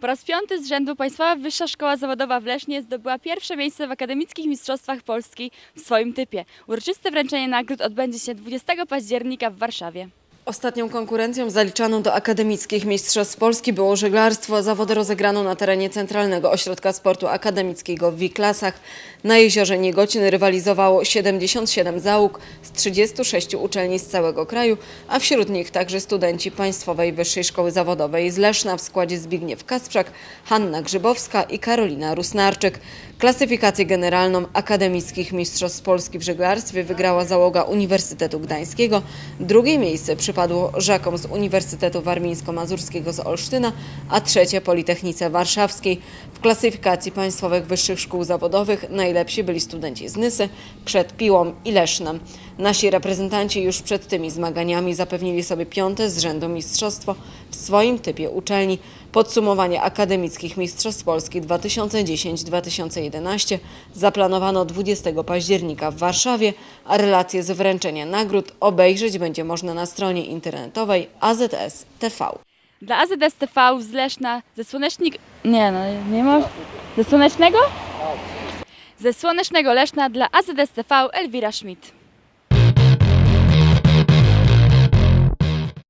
Po raz piąty z rzędu Państwowa Wyższa Szkoła Zawodowa w Lesznie zdobyła pierwsze miejsce w Akademickich Mistrzostwach Polski w swoim typie. Uroczyste wręczenie nagród odbędzie się 20 października w Warszawie. Ostatnią konkurencją zaliczaną do akademickich mistrzostw Polski było żeglarstwo. Zawody rozegrano na terenie Centralnego Ośrodka Sportu Akademickiego w Wiklasach. Na jeziorze Niegocin rywalizowało 77 załóg z 36 uczelni z całego kraju, a wśród nich także studenci Państwowej Wyższej Szkoły Zawodowej z Leszna w składzie Zbigniew Kasprzak, Hanna Grzybowska i Karolina Rusnarczyk. Klasyfikację generalną Akademickich Mistrzostw Polski w żeglarstwie wygrała załoga Uniwersytetu Gdańskiego. Drugie miejsce przypadło Żakom z Uniwersytetu Warmińsko-Mazurskiego z Olsztyna, a trzecie Politechnice Warszawskiej. W klasyfikacji Państwowych Wyższych Szkół Zawodowych najlepsi byli studenci z Nysy, przed Piłą i Lesznem. Nasi reprezentanci już przed tymi zmaganiami zapewnili sobie piąte z rzędu mistrzostwo w swoim typie uczelni. Podsumowanie akademickich Mistrzostw Polski 2010-2011 zaplanowano 20 października w Warszawie, a relacje z wręczenia nagród obejrzeć będzie można na stronie internetowej AZS TV. Dla AZS TV z Leszna ze słonecznik... Nie no, nie ma... Ze słonecznego? Ze słonecznego Leszna dla AZS TV Elwira Schmidt.